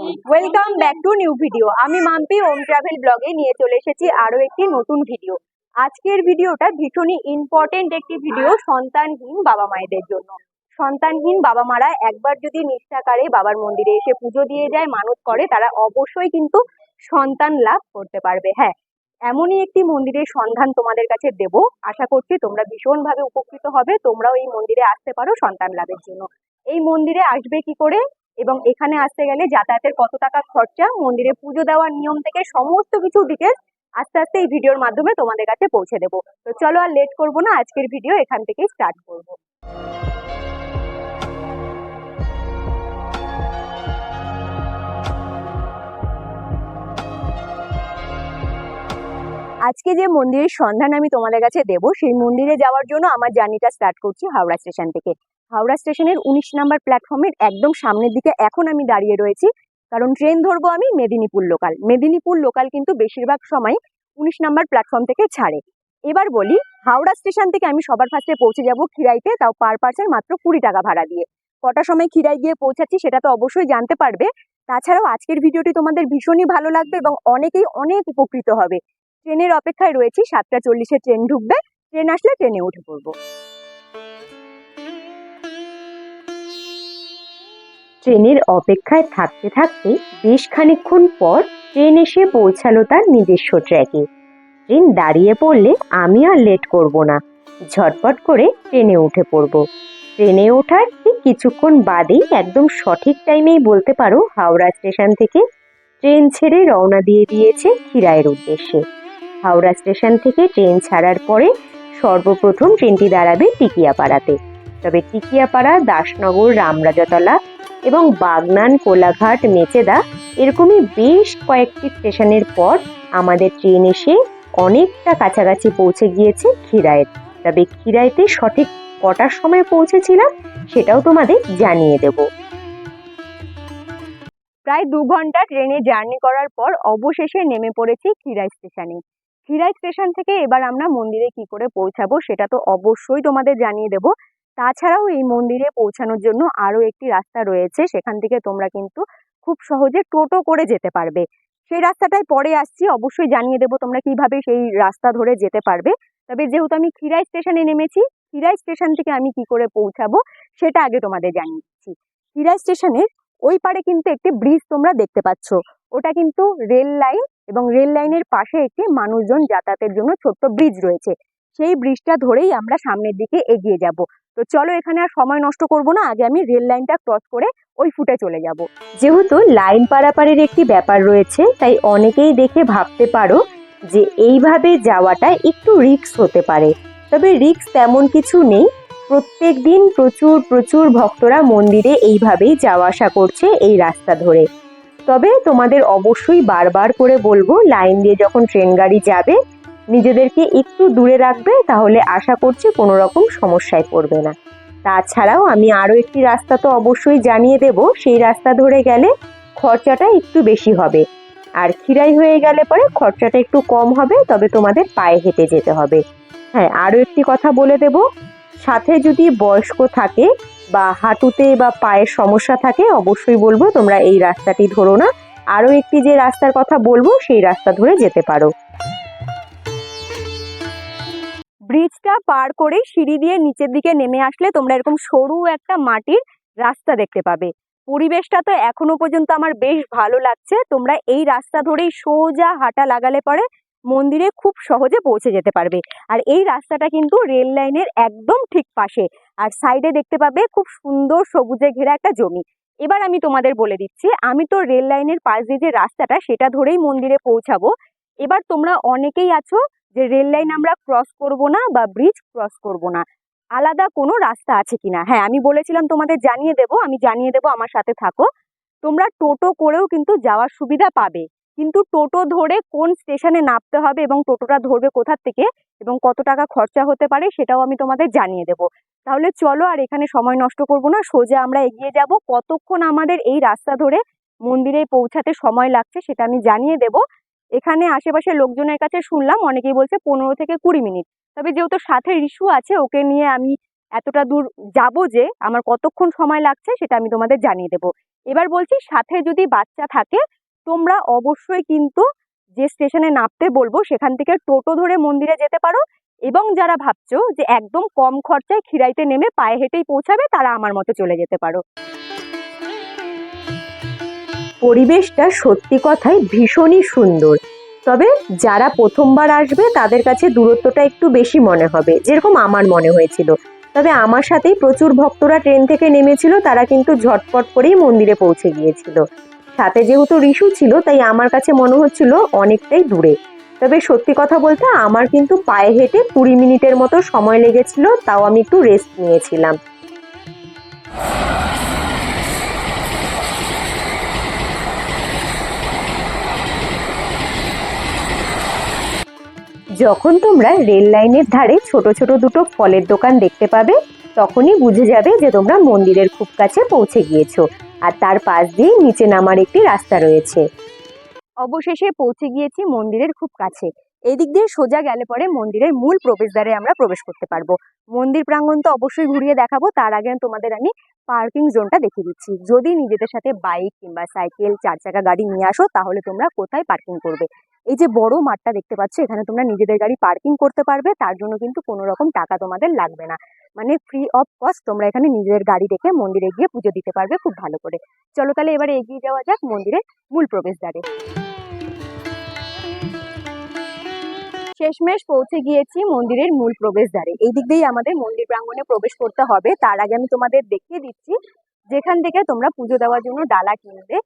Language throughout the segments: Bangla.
Welcome back to new video আমি মাম্পি ওম ট্রাভেল ব্লগে নিয়ে চলে এসেছি আরও একটি নতুন ভিডিও আজকের ভিডিওটা ভীষণই ইম্পর্টেন্ট একটি ভিডিও সন্তানহীন বাবা মায়েদের জন্য। সন্তানহীন বাবা মারা একবার যদি নিষ্ঠাকারে বাবার মন্দিরে এসে পুজো দিয়ে যায়, মানত করে, তারা অবশ্যই কিন্তু সন্তান লাভ করতে পারবে। হ্যাঁ এমনই একটি মন্দিরের সন্ধান তোমাদের কাছে দেব। আশা করছি তোমরা ভীষণভাবে উপকৃত হবে। তোমরাও এই মন্দিরে আসতে পারো সন্তান লাভের জন্য। এই মন্দিরে আসবে কি করে? এবং এখানে আসতে গেলে যাতায়াতের কত টাকা খরচা, মন্দিরে পুজো দেওয়ার নিয়ম থেকে সমস্ত কিছু ডিটেলস আস্তে আস্তে এই ভিডিওর মাধ্যমে তোমাদের কাছে পৌঁছে দেবো। তো চলো আর লেট করব না, আজকের ভিডিও এখান থেকেই স্টার্ট করব। আজকে যে মন্দিরের সন্ধান আমি তোমাদের কাছে দেবো, সেই মন্দিরে যাওয়ার জন্য আমার জার্নিটা স্টার্ট করছি হাওড়া স্টেশন থেকে। হাওড়া স্টেশনের উনিশ নাম্বার প্ল্যাটফর্মের একদম সামনের দিকে এখন আমি দাঁড়িয়ে রয়েছি। কারণ ট্রেন ধরবো আমি মেদিনীপুর লোকাল মেদিনীপুর লোকাল কিন্তু বেশিরভাগ সময় উনিশ নাম্বার প্ল্যাটফর্ম থেকে ছাড়ে। এবার বলি, হাওড়া স্টেশন থেকে আমি সবার ফার্স্টে পৌঁছে যাব খিরাইতে, তাও পার পার্সেন মাত্র কুড়ি টাকা ভাড়া দিয়ে। কটা সময় খিরাই গিয়ে পৌঁছাচ্ছি সেটা তো অবশ্যই জানতে পারবে। তাছাড়াও আজকের ভিডিওটি তোমাদের ভীষণই ভালো লাগবে এবং অনেকেই অনেক উপকৃত হবে। ট্রেনের অপেক্ষায় রয়েছি, সাতটা চল্লিশে ট্রেন ঢুকবে। ট্রেন আসলে ট্রেনে উঠে পড়ব। ট্রেনের অপেক্ষায় থাকতে থাকতে বেশ খানিকক্ষণ পর ট্রেন এসে পৌঁছালো তার নিজস্ব ট্র্যাকে। ট্রেন দাঁড়িয়ে পড়লে আমি আর লেট করব না। ঝটপট করে ট্রেনে উঠে পড়ব। ট্রেনে ওঠার ঠিক কিছুক্ষণ বাদেই একদম সঠিক টাইমেই বলতে পারো হাওড়া স্টেশন থেকে ট্রেন ছেড়ে রওনা দিয়ে দিয়েছে খিরাইয়ের উদ্দেশ্যে। হাওড়া স্টেশন থেকে ট্রেন ছাড়ার পরে সর্বপ্রথম ট্রেনটি দাঁড়াবে টিকিয়াপাড়াতে। তবে টিকিয়াপাড়া, দাসনগর, রামরাজাতলা এবং বাগনান, কোলাঘাট, মেচেদা এরকমই বেশ কয়েকটি স্টেশনের পর আমাদের ট্রেন এসে অনেকটা কাছাকাছি পৌঁছে গিয়েছে খিরাইয়ের তবে খিরাইতে সঠিক কটার সময় পৌঁছেছিলাম সেটাও তোমাদের জানিয়ে দেব। প্রায় দু ঘণ্টা ট্রেনে জার্নি করার পর অবশেষে নেমে পড়েছি খিরাই স্টেশনে। খিরাই স্টেশন থেকে এবার আমরা মন্দিরে কি করে পৌঁছাবো সেটা তো অবশ্যই তোমাদের জানিয়ে দেব। তাছাড়াও এই মন্দিরে পৌঁছানোর জন্য আরও একটি রাস্তা রয়েছে, সেখান থেকে তোমরা কিন্তু খুব সহজে টোটো করে যেতে পারবে। সেই রাস্তাটায় পরে আসছি, অবশ্যই জানিয়ে দেবো তোমরা কীভাবে সেই রাস্তা ধরে যেতে পারবে। তবে যেহেতু আমি খিরাই স্টেশনে নেমেছি, খিরাই স্টেশন থেকে আমি কি করে পৌঁছাবো সেটা আগে তোমাদের জানিয়ে দিচ্ছি। খিরাই স্টেশনের ওই পারে কিন্তু একটি ব্রিজ তোমরা দেখতে পাচ্ছ। ওটা কিন্তু রেল লাইন এবং রেল লাইনের পাশে একটি মানুষজন যাতায়াতের জন্য ছোট্ট ব্রিজ রয়েছে। সেই ব্রিজটা ধরেই আমরা সামনের দিকে এগিয়ে যাব। তো চলো এখানে আর সময় নষ্ট করব না, আগে আমি রেল লাইনটা ক্রস করে ওই ফুটে চলে যাব। যেহেতু লাইন পারাপারের একটি ব্যাপার রয়েছে, তাই অনেকেই দেখে ভাবতে পারো যে এইভাবে যাওয়াটা একটু রিস্ক হতে পারে। তবে রিক্স তেমন কিছু নেই। প্রত্যেক দিন প্রচুর প্রচুর ভক্তরা মন্দিরে এইভাবেই যাওয়া আসা করছে এই রাস্তা ধরে। তবে তোমাদের অবশ্যই বারবার করে বলব লাইন দিয়ে যখন ট্রেন গাড়ি যাবে নিজেদেরকে একটু দূরে রাখবে, তাহলে আশা করছি কোনো রকম সমস্যায় পড়বে না। তাছাড়াও আমি আরও একটি রাস্তা তো অবশ্যই জানিয়ে দেব, সেই রাস্তা ধরে গেলে খরচাটা একটু বেশি হবে। আর খিরাই হয়ে গেলে পরে খরচাটা একটু কম হবে, তবে তোমাদের পায়ে হেঁটে যেতে হবে। হ্যাঁ আরও একটি কথা বলে দেব, সাথে যদি বয়স্ক থাকে বা হাঁটুতে বা পায়ের সমস্যা থাকে, অবশ্যই বলব তোমরা এই রাস্তাটি ধরো না। আরও একটি যে রাস্তার কথা বলব, সেই রাস্তা ধরে যেতে পারো। ব্রিজটা পার করে সিঁড়ি দিয়ে নিচের দিকে নেমে আসলে তোমরা এরকম সরু একটা মাটির রাস্তা দেখতে পাবে। পরিবেশটা তো এখনও পর্যন্ত আমার বেশ ভালো লাগছে। তোমরা এই রাস্তা ধরেই সোজা হাঁটা লাগালে পরে মন্দিরে খুব সহজে পৌঁছে যেতে পারবে। আর এই রাস্তাটা কিন্তু রেল লাইনের একদম ঠিক পাশে। আর সাইডে দেখতে পাবে খুব সুন্দর সবুজে ঘেরা একটা জমি। এবার আমি তোমাদের বলে দিচ্ছি, আমি তো রেল লাইনের পাশ দিয়ে যে রাস্তাটা সেটা ধরেই মন্দিরে পৌঁছাবো। এবার তোমরা অনেকেই আছো যে রেল লাইন আমরা ক্রস করব না বা ব্রিজ ক্রস করব না। আলাদা কোনো রাস্তা আছে কিনা? হ্যাঁ আমি বলেছিলাম তোমাদের জানিয়ে দেব, আমি জানিয়ে দেব, আমার সাথে থাকো। তোমরা টোটো করেও কিন্তু যাওয়ার সুবিধা পাবে। কিন্তু টোটো ধরে কোন স্টেশনে নামতে হবে এবং টোটোটা ধরবে কোথার থেকে এবং কত টাকা খরচা হতে পারে সেটাও আমি তোমাদের জানিয়ে দেব। তাহলে চলো আর এখানে সময় নষ্ট করব না, সোজা আমরা এগিয়ে যাব। কতক্ষণ আমাদের এই রাস্তা ধরে মন্দিরে পৌঁছাতে সময় লাগছে সেটা আমি জানিয়ে দেব। এখানে আশেপাশে লোকজনের কাছে শুনলাম, অনেকেই বলছে পনেরো থেকে কুড়ি মিনিট। তবে যেহেতু সাথে রিশু আছে, ওকে নিয়ে আমি এতটা দূর যাব যে আমার কতক্ষণ সময় লাগছে সেটা আমি তোমাদের জানিয়ে দেবো। এবার বলছি, সাথে যদি বাচ্চা থাকে, তোমরা অবশ্যই কিন্তু যে স্টেশনে নামতে বলব, সেখান থেকে টোটো ধরে মন্দিরে যেতে পারো। এবং যারা ভাবছ যে একদম কম খরচায় খিরাইতে নেমে পায়ে হেঁটেই পৌঁছাবে, তারা আমার মতো চলে যেতে পারো। পরিবেশটা সত্যি কথাই ভীষণই সুন্দর। তবে যারা প্রথমবার আসবে, তাদের কাছে দূরত্বটা একটু বেশি মনে হবে, যেরকম আমার মনে হয়েছিল। তবে আমার সাথেই প্রচুর ভক্তরা ট্রেন থেকে নেমেছিল, তারা কিন্তু ঝটপট করেই মন্দিরে পৌঁছে গিয়েছিল। সাথে যেহেতু রিশু ছিল, তাই আমার কাছে মনে হচ্ছিল অনেকটাই দূরে। তবে সত্যি কথা বলতে, আমার কিন্তু পায়ে হেঁটে কুড়ি মিনিটের মতো সময় লেগেছিল, তাও আমি একটু রেস্ট নিয়েছিলাম। যখন তোমরা রেল লাইনের ধারে ছোট ছোট দুটো ফলের দোকান দেখতে পাবে, তখনই বুঝে যাবে যে তোমরা মন্দিরের খুব কাছে পৌঁছে গিয়েছো। আর তার পাশ দিয়ে নিচে নামার একটি রাস্তা রয়েছে। অবশেষে পৌঁছে গিয়েছি মন্দিরের খুব কাছে। এই দিক দিয়ে সোজা গেলে পরে মন্দিরের মূল প্রবেশদ্বারে আমরা প্রবেশ করতে পারব। মন্দির প্রাঙ্গণ তো অবশ্যই ঘুরিয়ে দেখাবো, তার আগে তোমাদের আমি পার্কিং জোনটা দেখিয়ে দিচ্ছি। যদি নিজেদের সাথে বাইক কিংবা সাইকেল, চার চাকা গাড়ি নিয়ে আসো, তাহলে তোমরা কোথায় পার্কিং করবে? এই যে বড় মাঠটা দেখতে পাচ্ছ, এখানে তোমরা নিজেদের গাড়ি পার্কিং করতে পারবে, তার জন্য কিন্তু কোনো রকম টাকা তোমাদের লাগবে না। মানে ফ্রি অফ কস্ট তোমরা এখানে নিজেদের গাড়ি রেখে মন্দিরে গিয়ে পুজো দিতে পারবে খুব ভালো করে। চলো তাহলে এবারে এগিয়ে যাওয়া যাক মন্দিরের মূল প্রবেশদ্বারে। শেষমেশ পৌঁছে গিয়েছি মন্দিরের মূল প্রবেশদ্বারে। এই দিক দিয়েই আমাদের মন্দির প্রাঙ্গণে প্রবেশ করতে হবে। তার আগে আমি তোমাদের দেখিয়ে দিচ্ছি, যেখান থেকে তোমরা পুজো দেওয়ার জন্য ডালা কিনবে।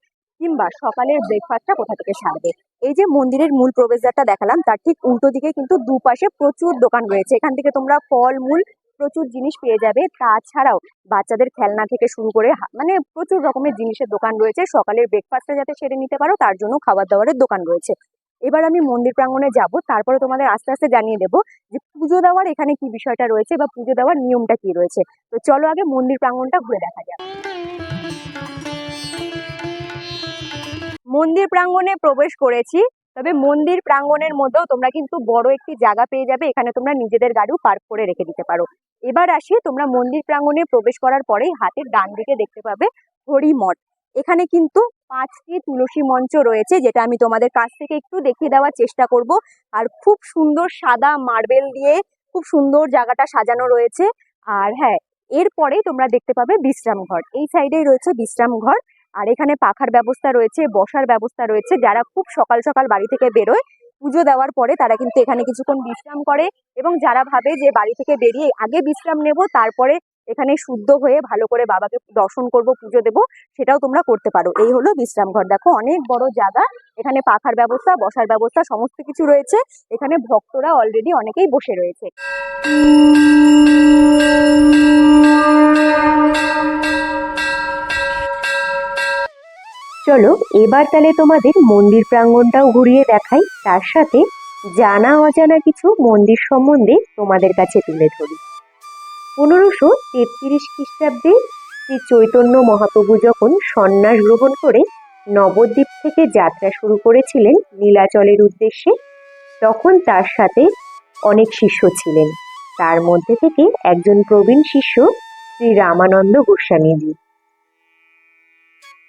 কিংবা সকালের ব্রেকফাস্টটা কোথা থেকে সারবে এই যে মন্দিরের মূল প্রবেশদ্বারটা দেখালাম, তার ঠিক উল্টো দিকে কিন্তু দুপাশে প্রচুর দোকান রয়েছে। এখান থেকে তোমরা ফল মূল প্রচুর জিনিস পেয়ে যাবে। তাছাড়াও বাচ্চাদের খেলনা থেকে শুরু করে মানে প্রচুর রকমের জিনিসের দোকান রয়েছে। সকালের ব্রেকফাস্টটা যাতে সেরে নিতে পারো, তার জন্য খাবার দাবারের দোকান রয়েছে। এবার আমি মন্দির প্রাঙ্গণে যাব। তারপরে তোমাদের আস্তে আস্তে জানিয়ে দেবো যে পুজো দেওয়ার এখানে কি বিষয়টা রয়েছে বা পুজো দেওয়ার নিয়মটা কি রয়েছে। তো চলো আগে মন্দির প্রাঙ্গণটা ঘুরে দেখা যাক। মন্দির প্রাঙ্গণে প্রবেশ করেছি। তবে মন্দির প্রাঙ্গণের মধ্যেও তোমরা কিন্তু বড় একটি জায়গা পেয়ে যাবে। এখানে তোমরা নিজেদের গাড়িও পার্ক করে রেখে দিতে পারো। এবার আসি, তোমরা মন্দির প্রাঙ্গণে প্রবেশ করার পরেই হাতের ডান দিকে দেখতে পাবে হরিমঠ এখানে কিন্তু পাঁচটি তুলসী মঞ্চ রয়েছে, যেটা আমি তোমাদের কাছ থেকে একটু দেখিয়ে দেওয়ার চেষ্টা করব। আর খুব সুন্দর সাদা মার্বেল দিয়ে খুব সুন্দর জায়গাটা সাজানো রয়েছে। আর হ্যাঁ এরপরে তোমরা দেখতে পাবে বিশ্রাম ঘর এই সাইডেই রয়েছে বিশ্রাম ঘর আর এখানে পাখার ব্যবস্থা রয়েছে, বসার ব্যবস্থা রয়েছে। যারা খুব সকাল সকাল বাড়ি থেকে বেরোয়, পুজো দেওয়ার পরে তারা কিন্তু এখানে কিছুক্ষণ বিশ্রাম করে এবং যারা ভাবে যে বাড়ি থেকে বেরিয়ে আগে বিশ্রাম নেব, তারপরে এখানে শুদ্ধ হয়ে ভালো করে বাবাকে দর্শন করব, পুজো দেব, সেটাও তোমরা করতে পারো। এই হলো বিশ্রাম ঘর। দেখো, অনেক বড় জায়গা। এখানে পাখার ব্যবস্থা, বসার ব্যবস্থা, সমস্ত কিছু রয়েছে। এখানে ভক্তরা অলরেডি অনেকেই বসে রয়েছে। চলো, এবার তাহলে তোমাদের মন্দির প্রাঙ্গণটাও ঘুরিয়ে দেখাই। তার সাথে জানা অজানা কিছু মন্দির সম্বন্ধে তোমাদের কাছে তুলে ধরি। পনেরোশো তেত্রিশ খ্রিস্টাব্দে শ্রী চৈতন্য মহাপ্রভু যখন সন্ন্যাস গ্রহণ করে নবদ্বীপ থেকে যাত্রা শুরু করেছিলেন নীলাচলের উদ্দেশ্যে, তখন তার সাথে অনেক শিষ্য ছিলেন। তার মধ্যে থেকে একজন প্রবীণ শিষ্য শ্রী রামানন্দ গোস্বামীজি।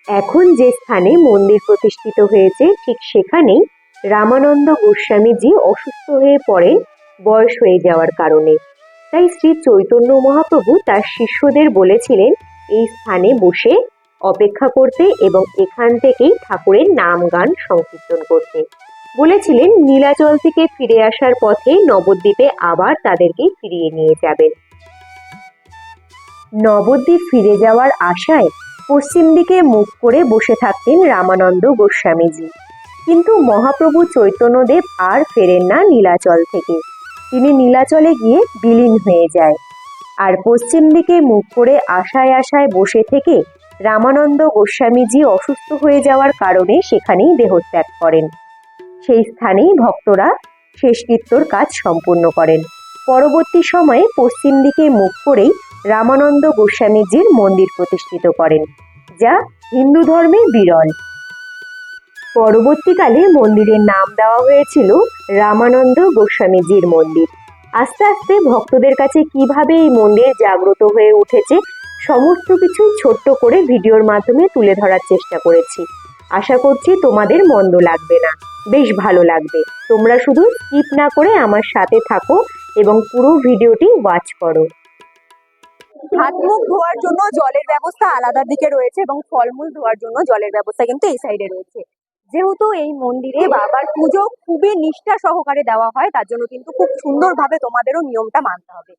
এখন যে স্থানে মন্দির প্রতিষ্ঠিত হয়েছে, ঠিক সেখানেই রামানন্দ গোস্বামীজি অসুস্থ হয়ে পড়েন, বয়স হয়ে যাওয়ার কারণে। তাই শ্রী চৈতন্য মহাপ্রভু তার শিষ্যদের বলেছিলেন, এই স্থানে বসে অপেক্ষা করতে এবং এখান থেকেই ঠাকুরের নাম গান সংকীর্তন করতে। বলেছিলেন, নীলাচল থেকে ফিরে আসার পথে নবদ্বীপে আবার তাদেরকে ফিরিয়ে নিয়ে যাবেন। নবদ্বীপ ফিরে যাওয়ার আশায় পশ্চিম দিকে মুখ করে বসে থাকতেন রামানন্দ গোস্বামীজি। কিন্তু মহাপ্রভু চৈতন্যদেব আর ফেরেন না নীলাচল থেকে। তিনি নীলাচলে গিয়ে বিলীন হয়ে যায়। আর পশ্চিম দিকে মুখ করে আশায় আশায় বসে থেকে রামানন্দ গোস্বামীজি অসুস্থ হয়ে যাওয়ার কারণে সেখানেই দেহত্যাগ করেন। সেই স্থানেই ভক্তরা শেষকৃত্যর কাজ সম্পূর্ণ করেন। পরবর্তী সময়ে পশ্চিম দিকে মুখ করেই রামানন্দ গোস্বামীজির মন্দির প্রতিষ্ঠিত করেন, যা হিন্দু ধর্মে বিরল। পরবর্তীকালে মন্দিরের নাম দেওয়া হয়েছিল রামানন্দ গোস্বামীজির মন্দির। আস্তে আস্তে ভক্তদের কাছে কীভাবে এই মন্দির জাগ্রত হয়ে উঠেছে, সমস্ত কিছু ছোট্ট করে ভিডিওর মাধ্যমে তুলে ধরার চেষ্টা করেছি। আশা করছি তোমাদের মন্দ লাগবে না। বেশ ভালো লাগবে। তোমরা শুধু স্কিপ না করে আমার সাথে থাকো এবং পুরো ভিডিওটি ওয়াচ করো। হাত মুখ ধোয়ার জন্য জলের ব্যবস্থা আলাদা দিকে রয়েছে এবং ফলমূল ধোয়ার জন্য জলের ব্যবস্থা কিন্তু এই সাইডে রয়েছে। যেহেতু এই মন্দিরে বাবার পুজো খুবই নিষ্ঠা সহকারে দেওয়া হয়, তার জন্য কিন্তু খুব সুন্দরভাবে তোমাদেরও নিয়মটা মানতে হবে।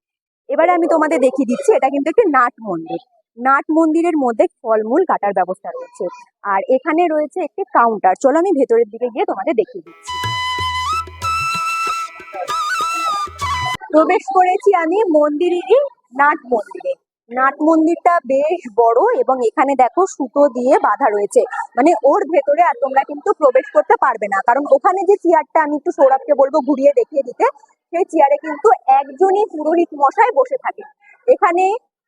এবারে আমি তোমাদের দেখিয়ে দিচ্ছি, এটা কিন্তু একটি নাট মন্দির। নাট মন্দিরের মধ্যে ফলমূল কাটার ব্যবস্থা রয়েছে। আর এখানে রয়েছে একটি কাউন্টার চলো আমি ভেতরের দিকে গিয়ে তোমাদের দেখিয়ে দিচ্ছি। প্রবেশ করেছি আমি মন্দিরেরই নাট মন্দিরে। নাট মন্দিরটা বেশ বড় এবং এখানে দেখো সুতো দিয়ে বাঁধা রয়েছে। মানে ওর ভেতরে আর তোমরা কিন্তু প্রবেশ করতে পারবে না। কারণ ওখানে যে চেয়ারটা, আমি একটু সৌরভকে বলব ঘুরিয়ে দেখিয়ে দিতে, সেই চেয়ারে কিন্তু একজনই পুরোহিত মশাই বসে থাকে। এখানে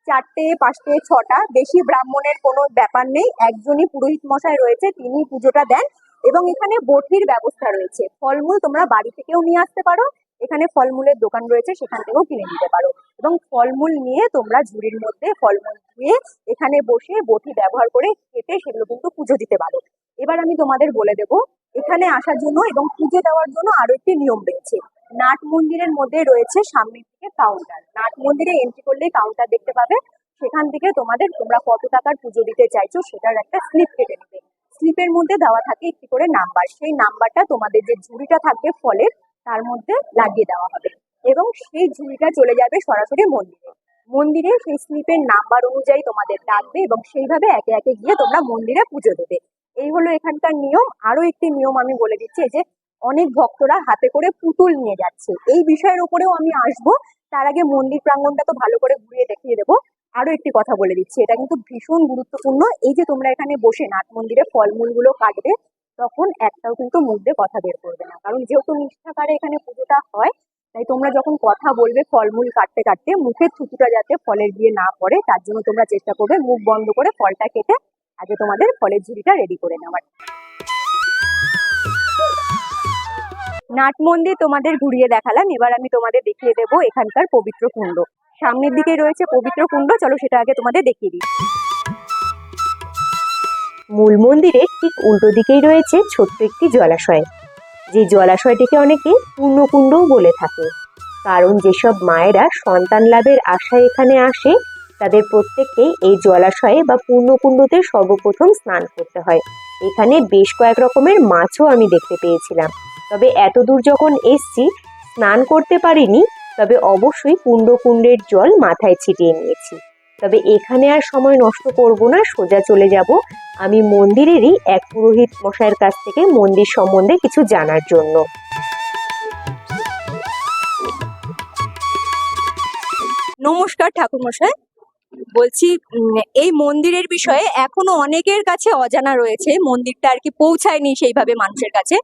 চারটে, পাঁচটে, ছটা, বেশি ব্রাহ্মণের কোনো ব্যাপার নেই। একজনই পুরোহিত মশাই রয়েছে, তিনি পুজোটা দেন এবং এখানে বটির ব্যবস্থা রয়েছে। ফলমূল তোমরা বাড়ি থেকেও নিয়ে আসতে পারো। এখানে ফলমূলের দোকান রয়েছে, সেখান থেকেও কিনে নিতে পারো। এবং ফলমূল নিয়ে তোমরা ঝুড়ির মধ্যে ফলমূল ধুয়ে এখানে বসে বটি ব্যবহার করে কেটে সেগুলো কিন্তু পুজো দিতে পারো। এবার আমি তোমাদের বলে দেব, এখানে আসার জন্য এবং পুজো দেওয়ার জন্য আরও একটি নিয়ম রয়েছে। নাট মন্দিরের মধ্যে রয়েছে সামনের দিকে কাউন্টার নাট মন্দিরে এন্ট্রি করলে কাউন্টার দেখতে পাবে। সেখান থেকে তোমাদের তোমরা কত টাকার পুজো দিতে চাইছো সেটার একটা স্লিপ কেটে নেবে। স্লিপের মধ্যে দেওয়া থাকে একটি করে নাম্বার সেই নাম্বারটা তোমাদের যে ঝুড়িটা থাকবে ফলের তার মধ্যে লাগিয়ে দেওয়া হবে। এবং সেই ঝুড়িটা চলে যাবে সরাসরি মন্দিরে। মন্দিরে সেই স্লিপের নাম্বার অনুযায়ী তোমাদের ডাকবে এবং সেইভাবে একে একে গিয়ে তোমরা মন্দিরে পুজো দেবে। এই হলো এখানকার নিয়ম। আরও একটি নিয়ম আমি বলে দিচ্ছি যে অনেক ভক্তরা হাতে করে পুতুল নিয়ে যাচ্ছে। এই বিষয়ের উপরেও আমি আসব। তার আগে মন্দির প্রাঙ্গনটা তো ভালো করে ঘুরিয়ে দেখিয়ে দেবো। আরও একটি কথা বলে দিচ্ছি, এটা কিন্তু ভীষণ গুরুত্বপূর্ণ। এই যে তোমরা এখানে বসে নাট মন্দিরে ফলমূলগুলো কাটবে তখন একটাও কিন্তু মুখ দিয়ে কথা বের করবে না। কারণ যেহেতু নিষ্ঠাকারে এখানে পুজোটা হয়, তাই তোমরা যখন কথা বলবে ফলমূল কাটতে কাটতে মুখের থুতুটা যাতে ফলের দিয়ে না পড়ে, তার জন্য তোমরা চেষ্টা করবে মুখ বন্ধ করে ফলটা কেটে আগে তোমাদের ফলের ঝুড়িটা রেডি করে নেওয়ার। নাট মন্দির তোমাদের ঘুরিয়ে দেখালাম, এবার আমি তোমাদের দেখিয়ে দেবো এখানকার পবিত্র কুণ্ড। সামনের দিকে রয়েছে পবিত্র কুণ্ড, চলো সেটা আগে তোমাদের দেখিয়ে দিই। মূল মন্দিরের ঠিক উল্টো দিকেই রয়েছে ছোট্ট একটি জলাশয়। যে জলাশয়টিকে অনেকে পূর্ণকুণ্ডও বলে থাকে। কারণ যেসব মায়েরা সন্তান লাভের আশায় এখানে আসে, তাদের প্রত্যেককেই এই জলাশয়ে বা পূর্ণকুণ্ডতে সর্বপ্রথম স্নান করতে হয়। এখানে বেশ কয়েক রকমের মাছও আমি দেখতে পেয়েছিলাম। তবে এত দূর যখন এসছি, স্নান করতে পারিনি, তবে অবশ্যই কুণ্ডকুণ্ডের জল মাথায় ছিটিয়ে নিয়েছি। তবে এখানে আর সময় নষ্ট করব না, সোজা চলে যাব। আমি মন্দিরেরই এক পুরোহিত মশাইয়ের কাছ থেকে মন্দির সম্বন্ধে কিছু জানার জন্য। নমস্কার ঠাকুর মশাই। বলছি এই মন্দিরের বিষয়ে এখনও অনেকের কাছে অজানা রয়েছে। মন্দিরটা আর কি পৌঁছায়নি সেইভাবে মানুষের কাছে।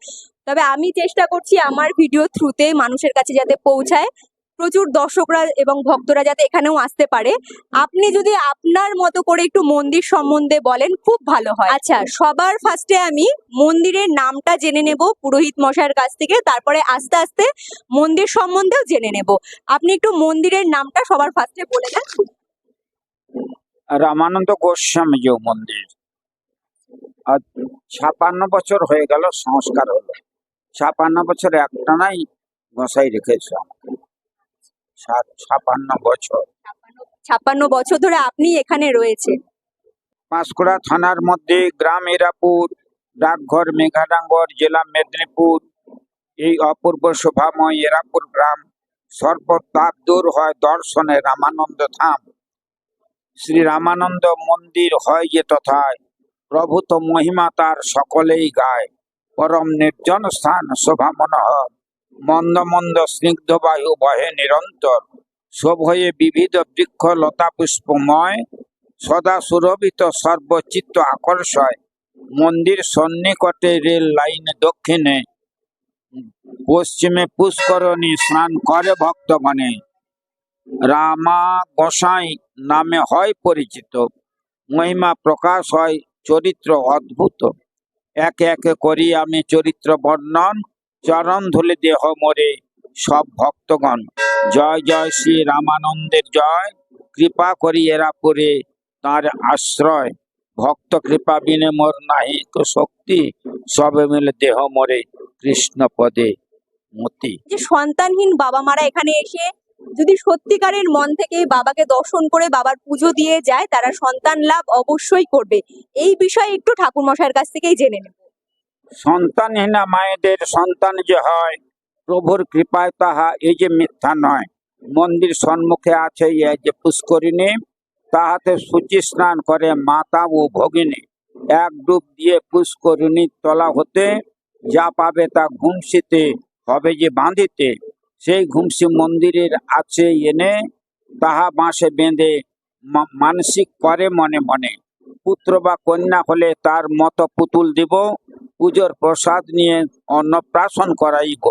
তবে আমি চেষ্টা করছি আমার ভিডিও থ্রুতে মানুষের কাছে যাতে পৌঁছায়। প্রচুর দর্শকরা এবং ভক্তরা যাতে এখানেও আসতে পারে। আপনি যদি আপনার মতো করে একটু মন্দির সম্বন্ধে বলেন, খুব ভালো হয়। আচ্ছা সবার ফার্স্টে আমি মন্দিরের নামটা জেনে নেব পুরোহিত মশাইয়ের কাছ থেকে। তারপরে আস্তে আস্তে মন্দির সম্বন্ধেও জেনে নেব। আপনি একটু মন্দিরের নামটা সবার ফার্স্টে বলে দেন। রামানন্দ গোস্বামী মন্দির। ছাপান্ন বছর হয়ে গেল, সংস্কার হলো। ছাপান্ন বছর একটানাই গোসাই রেখেছে আমাকে। ছাপান্ন বছর। ছাপ্পান্ন বছর ধরে আপনি এখানে রয়েছেন। পাঁশকুড়া থানার মধ্যে গ্রাম এরাপুর ডাকঘর মেঘাডাঙ্গর জেলা মেদিনীপুর এই অপূর্ব শোভাময় এরাপুর গ্রাম সর্বতাপ দূর হয় দর্শনে রামানন্দ ধাম। শ্রী রামানন্দ মন্দির হয় যে তথায় প্রভূত মহিমা তার সকলেই গায়। পরম নির্জন স্থান শোভা মনোহর মন্দ মন্দ স্নিগ্ধ বায়ু বহে নিরন্তর। শোভয়ে বিবিধ বৃক্ষ লতা পুষ্পময়, সদা সুরভিত সর্বচিত্ত আকর্ষয়। মন্দির সন্নিকটে রেল লাইন দক্ষিণে। পশ্চিমে পুষ্করণী স্নান করে ভক্তগণে। রামা গোসাই নামে হয় পরিচিত। মহিমা প্রকাশ হয় চরিত্র অদ্ভুত। একে একে করি আমি চরিত্র বর্ণন। চরণ ধুলে দেহ মোরে, সব ভক্তগণ। জয় জয় শ্রী রামানন্দের জয়। কৃপা করি এরা পুরে তার আশ্রয়। ভক্ত কৃপা বিনে মোর নাহি তো শক্তি। সবে মিলে দেহ মরে কৃষ্ণ পদে মতি। যে সন্তানহীন বাবা মারা এখানে এসে যদি সত্যিকারের মন থেকে বাবাকে দর্শন করে বাবার পুজো দিয়ে যায়, তারা সন্তান লাভ অবশ্যই করবে। এই বিষয়ে একটু ঠাকুর মশাইয়ের কাছ থেকেই জেনে নেব। সন্তানহীনা মায়েদের সন্তান যে হয়, প্রভুর কৃপায় তাহা এই যে মিথ্যা নয়। মন্দির সম্মুখে আছে এই যে পুষ্করিণী, তাহাতে সূচি স্নান করে মাতা ও ভগিনী। এক ডুব দিয়ে পুষ্করিণীর তলা হতে যা পাবে তা ঘুমসিতে হবে যে বাঁধিতে। সেই ঘুমসি মন্দিরের আছে এনে তাহা বাঁশে বেঁধে মানসিক করে মনে মনে। পুত্র বা কন্যা হলে তার মতো পুতুল দিব, পুজোর প্রসাদ নিয়ে অন্নপ্রাশন করাইব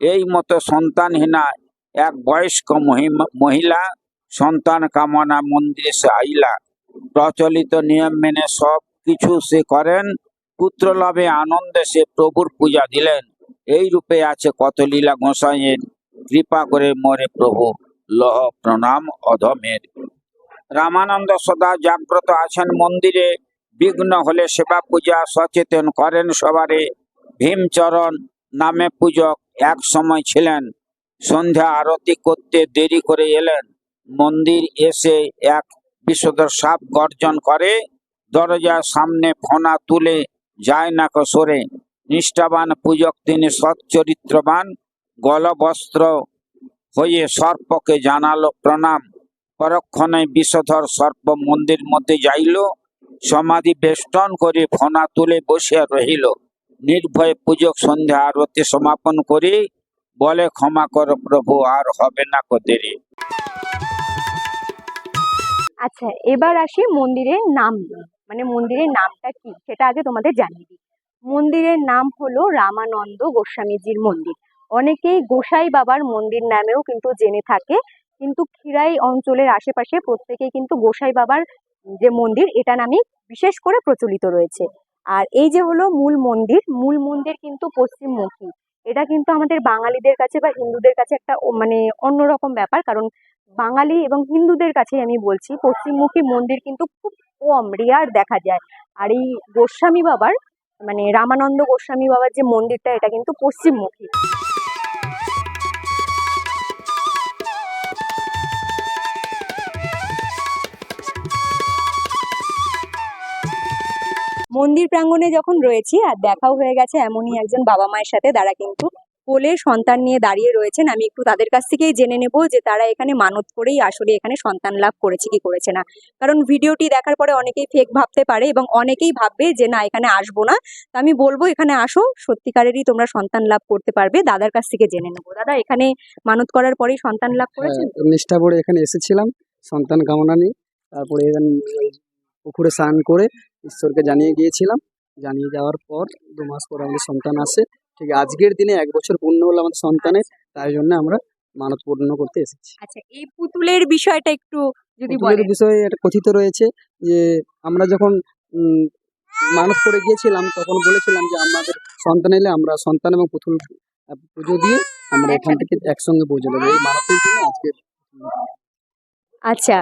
এই মতো সন্তানহীনা এক বয়স্ক মহিলা সন্তান কামনা মন্দিরে সে আইলা। প্রচলিত নিয়ম মেনে সব কিছু সে করেন। পুত্র লাভে আনন্দে সে প্রভুর পূজা দিলেন। এই রূপে আছে কত লীলা গোসাইয়ের কৃপা করে মরে প্রভু। লহ প্রণাম অধমের। রামানন্দ সদা জাগ্রত আছেন মন্দিরে। বিঘ্ন হলে সেবা পূজা সচেতন করেন সবারে। ভীমচরণ নামে পূজক এক সময় ছিলেন। সন্ধ্যা আরতি করতে দেরি করে এলেন। মন্দির এসে এক বিষধর সাপ গর্জন করে, দরজার সামনে ফোনা তুলে যায় না সরে। নিষ্ঠাবান পূজক তিনি সচ্চরিত্রবান, গলবস্ত্র হয়ে সর্পকে জানালো প্রণাম। পরক্ষণে বিষধর সর্প মন্দির মধ্যে যাইল। সমাধি বেষ্টন করে ফোনা তুলে বসিয়া রহিল। নির্ভয় পূজক সন্ধ্যা আরতি সমাপন করে। বলে, ক্ষমা কর প্রভু, আর হবে না কো দেরি। আচ্ছা এবার আসি মন্দিরের নাম মানে মন্দিরের নামটা কি, সেটা আগে তোমাদের জানিয়ে দিই। মন্দিরের নাম হলো রামানন্দ গোস্বামীজির মন্দির। অনেকেই গোসাই বাবার মন্দির নামেও কিন্তু জেনে থাকে। কিন্তু খিরাই অঞ্চলের আশেপাশে প্রত্যেকেই কিন্তু গোসাই বাবার যে মন্দির, এটা নামে বিশেষ করে প্রচলিত রয়েছে। আর এই যে হলো মূল মন্দির মূল মন্দির কিন্তু পশ্চিমমুখী। এটা কিন্তু আমাদের বাঙালিদের কাছে বা হিন্দুদের কাছে একটা মানে অন্যরকম ব্যাপার, কারণ বাঙালি এবং হিন্দুদের কাছে আমি বলছি, পশ্চিমমুখী মন্দির কিন্তু খুব কম রেয়ার দেখা যায়। আর এই গোস্বামী বাবার মানে রামানন্দ গোস্বামী বাবার যে মন্দিরটা, এটা কিন্তু পশ্চিমমুখী। মন্দির প্রাঙ্গণে যখন রয়েছি আর দেখাও হয়ে গেছে এমনই একজন বাবা মায়ের সাথে তারা কিন্তু কোলে সন্তান নিয়ে দাঁড়িয়ে রয়েছেন। আমি একটু তাদের কাছ থেকেই জেনে নেব যে তারা এখানে মানত করেই আসলে এখানে সন্তান লাভ করেছে কি করেছে না। কারণ ভিডিওটি দেখার পরে অনেকেই ফেক ভাবতে পারে এবং অনেকেই ভাববে যে না এখানে আসব না। তো আমি বলব এখানে আসো সত্যিকারেরই তোমরা সন্তান লাভ করতে পারবে। দাদার কাছ থেকে জেনে নেব। দাদা এখানে মানত করার পরেই সন্তান লাভ করেছেন? হ্যাঁ, নিষ্ঠা করে এখানে এসেছিলাম সন্তান কামনা নিয়ে। তারপরে এখানে পুকুরে স্নান করে ঈশ্বরকে জানিয়ে গিয়েছিলাম। জানিয়ে যাওয়ার পর দু মাস পর আমাদের সন্তান আসে। ঠিক আজকের দিনে এক বছর পূর্ণ হলো আমাদের সন্তানের তাই জন্য আমরা মানত পূর্ণ করতে এসেছি। আচ্ছা এই পুতুলের বিষয়টা একটু যদি পুতুলের বিষয়ে একটা কথিত রয়েছে যে আমরা যখন মানত করে গিয়েছিলাম তখন বলেছিলাম যে আমাদের সন্তান এলে আমরা সন্তান এবং পুতুল পুজো দিয়ে আমরা এখান থেকে একসঙ্গে পৌঁছে দেবো। এই মানতের জন্য আজকে আচ্ছা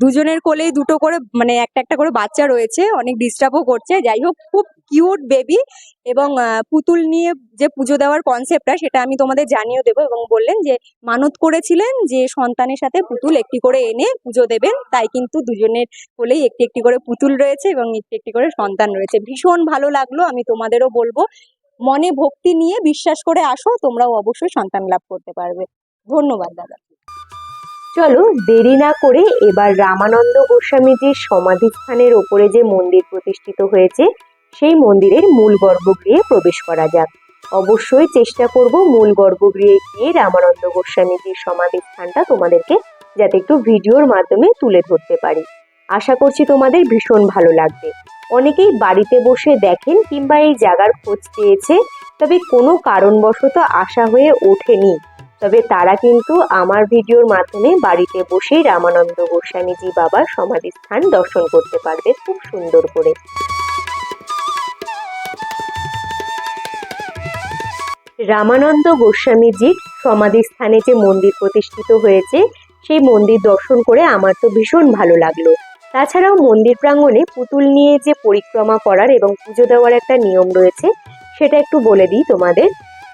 দুজনের কোলেই দুটো করে মানে একটা একটা করে বাচ্চা রয়েছে, অনেক ডিস্টার্বও করছে। যাই হোক, খুব কিউট বেবি এবং পুতুল নিয়ে যে পুজো দেওয়ার কনসেপ্টটা সেটা আমি তোমাদের জানিয়ে দেবো এবং বললেন যে মানত করেছিলেন যে সন্তানের সাথে পুতুল একটি করে এনে পুজো দেবেন। তাই কিন্তু দুজনের কোলেই একটি একটি করে পুতুল রয়েছে এবং একটি একটি করে সন্তান রয়েছে। ভীষণ ভালো লাগল, আমি তোমাদেরও বলব। মনে ভক্তি নিয়ে বিশ্বাস করে আসো, তোমরাও অবশ্যই সন্তান লাভ করতে পারবে। ধন্যবাদ, দাদা। চলো দেরি না করে এবার রামানন্দ গোস্বামীজির সমাধিস্থানের ওপরে যে মন্দির প্রতিষ্ঠিত হয়েছে, সেই মন্দিরের মূল গর্ভগৃহে প্রবেশ করা যাক। অবশ্যই চেষ্টা করব মূল গর্ভগৃহে গিয়ে রামানন্দ গোস্বামীজির সমাধিস্থানটা তোমাদেরকে যাতে একটু ভিডিওর মাধ্যমে তুলে ধরতে পারি। আশা করছি তোমাদের ভীষণ ভালো লাগবে। অনেকেই বাড়িতে বসে দেখেন কিংবা এই জায়গার খোঁজ পেয়েছে, তবে কোনো কারণবশত আশা হয়ে ওঠেনি। তবে তারা কিন্তু আমার ভিডিওর মাধ্যমে বাড়িতে বসেই রামানন্দ গোস্বামীজি বাবার সমাধিস্থান দর্শন করতে পারবে খুব সুন্দর করে। রামানন্দ গোস্বামীজির সমাধিস্থানে যে মন্দির প্রতিষ্ঠিত হয়েছে, সেই মন্দির দর্শন করে আমার তো ভীষণ ভালো লাগল। তাছাড়াও মন্দির প্রাঙ্গণে পুতুল নিয়ে যে পরিক্রমা করার এবং পুজো দেওয়ার একটা নিয়ম রয়েছে, সেটা একটু বলে দিই তোমাদের।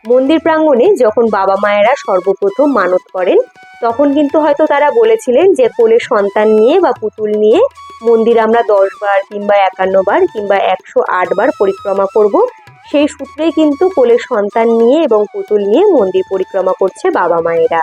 মন্দির প্রাঙ্গণে যখন বাবা মায়েরা সর্বপ্রথম মানত করেন, তখন কিন্তু হয়তো তারা বলেছিলেন যে কোলে সন্তান নিয়ে বা পুতুল নিয়ে মন্দির আমরা দশ বার কিংবা একান্ন বার কিংবা একশো আট বার পরিক্রমা করব। সেই সূত্রেই কিন্তু কোলে সন্তান নিয়ে এবং পুতুল নিয়ে মন্দির পরিক্রমা করছে বাবা মায়েরা।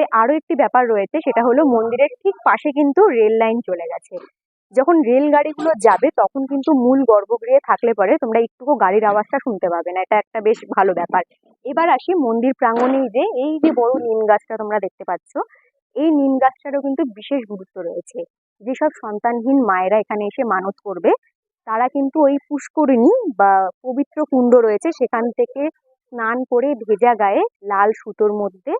তবে আরও একটি ব্যাপার রয়েছে, সেটা হলো মন্দিরের ঠিক পাশে কিন্তু রেল লাইন চলে গেছে। যখন রেল গাড়িগুলো যাবে, তখন কিন্তু মূল গর্ভগৃহে থাকলে পরে তোমরা একটুকু গাড়ির আওয়াজটা শুনতে পাবে না। এটা একটা বেশ ভালো ব্যাপার। এবার আসি মন্দির প্রাঙ্গণেই যে, এই যে বড় নিম গাছটা তোমরা দেখতে পাচ্ছ, এই নিম গাছটারও কিন্তু বিশেষ গুরুত্ব রয়েছে। যেসব সন্তানহীন মায়েরা এখানে এসে মানত করবে, তারা কিন্তু ওই পুষ্করিণী বা পবিত্র কুণ্ড রয়েছে, সেখান থেকে স্নান করে ভেজা গায়ে লাল সুতোর মধ্যে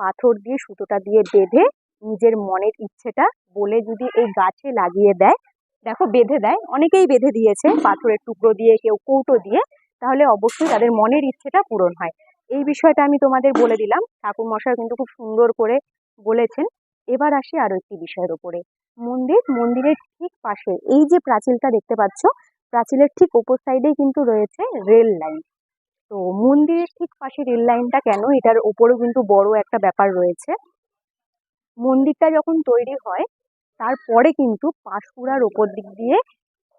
পাথর দিয়ে সুতোটা দিয়ে বেঁধে নিজের মনের ইচ্ছেটা বলে যদি এই গাছে লাগিয়ে দেয়, দেখো বেঁধে দেয়, অনেকেই বেঁধে দিয়েছে পাথরের টুকরো দিয়ে, কেউ কৌটো দিয়ে, তাহলে অবশ্যই তাদের মনের ইচ্ছেটা পূরণ হয়। এই বিষয়টা আমি তোমাদের বলে দিলাম ঠাকুর মশাই কিন্তু খুব সুন্দর করে বলেছেন। এবার আসি আরও একটি বিষয়ের উপরে মন্দির, মন্দিরের ঠিক পাশে, এই যে প্রাচীলটা দেখতে পাচ্ছ প্রাচীলের ঠিক ওপর সাইডেই কিন্তু রয়েছে রেল লাইন তো মন্দিরের ঠিক পাশে রেল লাইনটা কেন? এটার ওপরেও কিন্তু বড় একটা ব্যাপার রয়েছে। মন্দিরটা যখন তৈরি হয়, তারপরে কিন্তু পাঁশকুড়ার ওপর দিক দিয়ে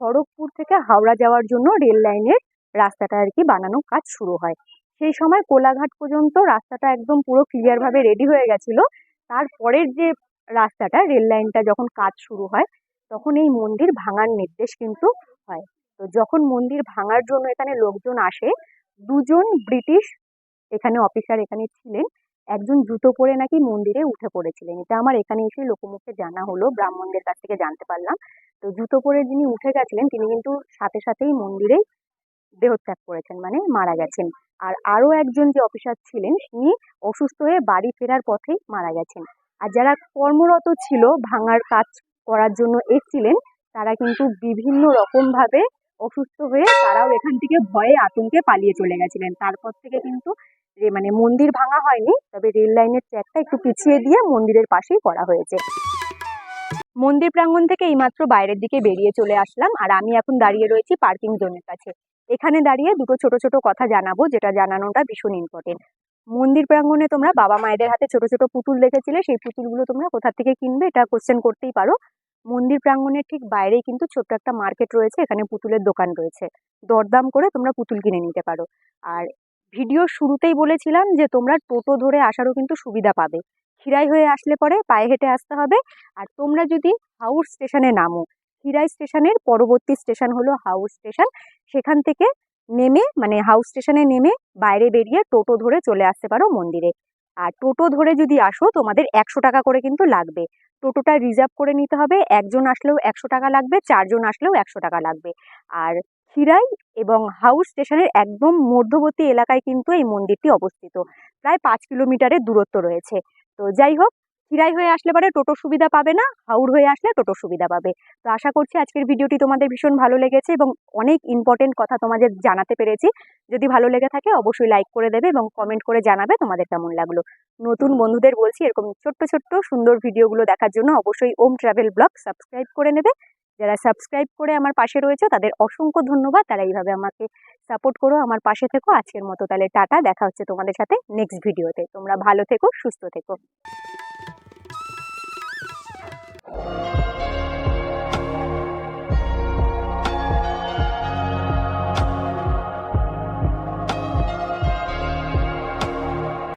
খড়গপুর থেকে হাওড়া যাওয়ার জন্য রেল লাইনের রাস্তাটা আর কি বানানো কাজ শুরু হয়। সেই সময় কোলাঘাট পর্যন্ত রাস্তাটা একদম পুরো ক্লিয়ার ভাবে রেডি হয়ে গেছিল। তারপরের যে রাস্তাটা, রেল লাইনটা যখন কাজ শুরু হয়, তখন এই মন্দির ভাঙার নির্দেশ কিন্তু হয়। তো যখন মন্দির ভাঙার জন্য এখানে লোকজন আসে দুজন ব্রিটিশ এখানে অফিসার এখানে ছিলেন। একজন জুতো পরে নাকি মন্দিরে উঠে পড়েছিলেন। এটা আমার এখানে এসে লোকমুখে জানা হলো, ব্রাহ্মণদের কাছ থেকে জানতে পারলাম। তো জুতো পরে যিনি উঠে গেছিলেন, তিনি কিন্তু সাথে সাথেই মন্দিরেই দেহত্যাগ করেছেন মানে মারা গেছেন। আর আরও একজন যে অফিসার ছিলেন, তিনি অসুস্থ হয়ে বাড়ি ফেরার পথেই মারা গেছেন। আর যারা কর্মরত ছিল, ভাঙার কাজ করার জন্য এসেছিলেন, তারা কিন্তু বিভিন্ন রকম ভাবে অসুস্থ হয়ে তারাও এখান থেকে ভয়ে আতঙ্কে পালিয়ে চলে গেছিলেন। তারপর থেকে কিন্তু মানে মন্দির ভাঙা হয়নি, তবে রেল লাইনের ট্র্যাকটা একটু পিছিয়ে দিয়ে মন্দিরের পাশেই করা হয়েছে। মন্দির প্রাঙ্গণ থেকে এইমাত্র বাইরের দিকে বেরিয়ে চলে আসলাম আর আমি এখন দাঁড়িয়ে রয়েছি পার্কিং জোনের কাছে। এখানে দাঁড়িয়ে দুটো ছোট ছোট কথা জানাব, যেটা জানানোটা ভীষণ ইম্পর্টেন্ট মন্দির প্রাঙ্গণে তোমরা বাবা মায়েদের হাতে ছোট ছোট পুতুল দেখেছিলে, সেই পুতুলগুলো তোমরা কোথা থেকে কিনবে? এটা কোশ্চেন করতেই পারো। মন্দির প্রাঙ্গণের ঠিক বাইরেই কিন্তু ছোট্ট একটা মার্কেট রয়েছে, এখানে পুতুলের দোকান রয়েছে। দরদাম করে তোমরা পুতুল কিনে নিতে পারো। আর ভিডিওর শুরুতেই বলেছিলাম যে তোমরা টোটো ধরে আসারও কিন্তু সুবিধা পাবে। খিরাই হয়ে আসলে পরে পায়ে হেঁটে আসতে হবে। আর তোমরা যদি হাউস স্টেশনে নামো, খিরাই স্টেশনের পরবর্তী স্টেশন হলো হাউস স্টেশন। সেখান থেকে নেমে মানে হাউস স্টেশনে নেমে বাইরে বেরিয়ে টোটো ধরে চলে আসতে পারো মন্দিরে। আর টোটো ধরে যদি আসো, তোমাদের একশো টাকা করে কিন্তু লাগবে। টোটোটা রিজার্ভ করে নিতে হবে। একজন আসলেও একশো টাকা লাগবে, চারজন আসলেও একশো টাকা লাগবে। আর খিরাই এবং হাউস স্টেশনের একদম মধ্যবর্তী এলাকায় কিন্তু এই মন্দিরটি অবস্থিত। প্রায় পাঁচ কিলোমিটারের দূরত্ব রয়েছে। তো যাই হোক খিরাই হয়ে আসলে পরে টোটো সুবিধা পাবে না হাউড় হয়ে আসলে টোটো সুবিধা পাবে। তো আশা করছি আজকের ভিডিওটি তোমাদের ভীষণ ভালো লেগেছে এবং অনেক ইম্পর্টেন্ট কথা তোমাদের জানাতে পেরেছি। যদি ভালো লেগে থাকে অবশ্যই লাইক করে দেবে এবং কমেন্ট করে জানাবে তোমাদের কেমন লাগল। নতুন বন্ধুদের বলছি এরকম ছোট্ট ছোট্ট, সুন্দর ভিডিওগুলো দেখার জন্য অবশ্যই ওম ট্রাভেল ব্লগ সাবস্ক্রাইব করে নেবে। যারা সাবস্ক্রাইব করে আমার পাশে রয়েছে তাদের অসংখ্য ধন্যবাদ। তারা এইভাবে আমাকে সাপোর্ট করো, আমার পাশে থেকো। আজকের মতো তাহলে টাটা। দেখা হচ্ছে তোমাদের সাথে নেক্সট ভিডিওতে তোমরা ভালো থেকো, সুস্থ থেকো। Bye.